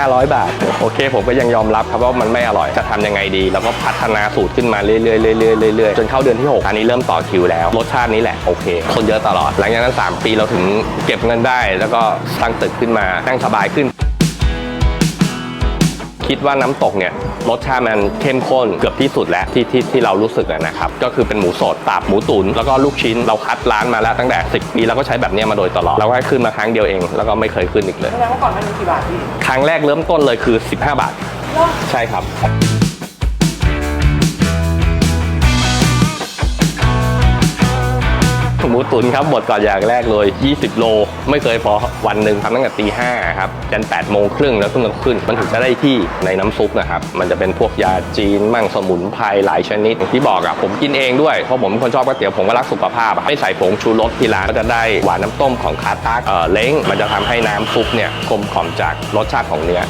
500 บาท โอเค ผมก็ยังยอมรับครับว่ามันไม่อร่อยจะทำยังไงดี แล้วก็พัฒนาสูตรขึ้นมาเรื่อยๆเรื่อยๆเรื่อยๆจนเข้าเดือนที่ 6 อันนี้เริ่มต่อคิวแล้ว รสชาตินี้แหละ โอเค คนเยอะตลอด หลังจากนั้น 3 ปีเราถึงเก็บเงินได้ แล้วก็สร้างตึกขึ้นมานั่งสบายขึ้น คิดว่าน้ำตกเนี่ยรสชาติมันเข้มข้นเกือบที่สุดแล้วที่ที่ที่เรารู้สึกอะนะครับ ก็คือเป็นหมูสดตับหมูตุ๋นแล้วก็ลูกชิ้นเราคัดร้านมาแล้วตั้งแต่ 10 ปีแล้วก็ใช้แบบเนี้ยมาโดยตลอดเราก็ให้ขึ้นมาครั้งเดียวเอง แล้วก็ไม่เคยขึ้นอีกเลยแสดงว่าก่อนหน้านี้กี่บาทพี่ครั้งแรกเริ่มต้นเลยคือ 15 บาทเหรอใช่ครับ มูตุ๋นครับ หมดก่อนอย่างแรกเลย 20 โล ไม่เคยพอวันหนึ่งทำตั้งแต่ตีห้าครับจน8โมงครึ่งแล้วเพิ่งขึ้น มันถึงจะได้ที่ในน้ำซุปนะครับ มันจะเป็นพวกยาจีนมั่งสมุนไพรหลายชนิดที่บอกอะผมกินเองด้วย เพราะผมเป็นคนชอบก๋วยเตี๋ยวผมก็รักสุขภาพอะไม่ใส่ผงชูรสที่ร้านก็จะได้หวานน้ำต้มของคาตาเอ่อเล้งมันจะทำให้น้ำซุปเนี่ยกลมกล่อมจากรสชาติของเนื้อ